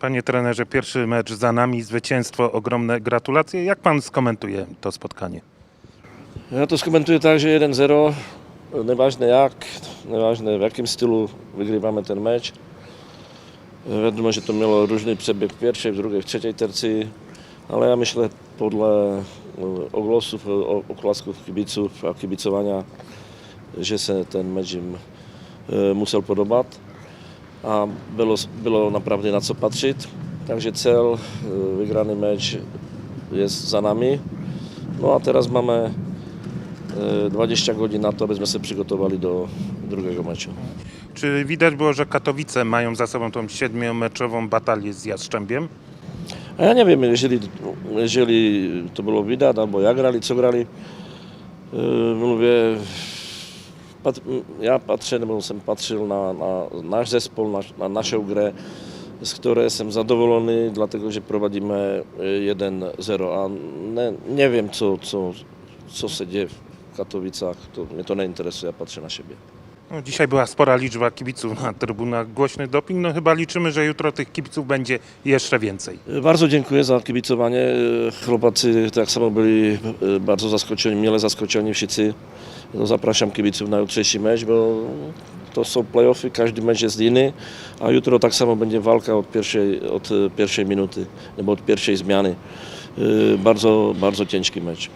Panie trenerze, pierwszy mecz za nami, zwycięstwo, ogromne gratulacje. Jak pan skomentuje to spotkanie? Ja to skomentuję tak, że 1-0. Nieważne jak, nieważne w jakim stylu wygrywamy ten mecz. Wiadomo, że to miało różny przebieg w pierwszej, w drugiej, w trzeciej tercji, ale ja myślę podle e, ogłosów, o- oklasków kibiców, a kibicowania, że się ten mecz im e, musiał podobać, a było, było naprawdę na co patrzeć. Także cel, e, wygrany mecz jest za nami. No a teraz mamy e, 20 godzin na to, abyśmy się przygotowali do drugiego meczu. Czy widać było, że Katowice mają za sobą tą siedmiomeczową batalię z Jastrzębiem? A ja nie wiem, jeżeli, jeżeli to było widać, albo jak grali, co grali. Yy, Mówię, pat, ja patrzę, bo sam patrzył na, na nasz zespół, na, na naszą grę, z której jestem zadowolony, dlatego że prowadzimy yy, 1-0, a nie, nie wiem, co, co, co się dzieje w Katowicach, to mnie to nie interesuje, ja patrzę na siebie. No, dzisiaj była spora liczba kibiców na trybunach. Głośny doping. No chyba liczymy, że jutro tych kibiców będzie jeszcze więcej. Bardzo dziękuję za kibicowanie. Chłopacy tak samo byli e, bardzo zaskoczeni, mile zaskoczeni wszyscy. No, zapraszam kibiców na jutrzejszy mecz, bo to są playoffy, każdy mecz jest inny, a jutro tak samo będzie walka od pierwszej, od e, pierwszej minuty, albo od pierwszej zmiany. E, Bardzo, bardzo ciężki mecz.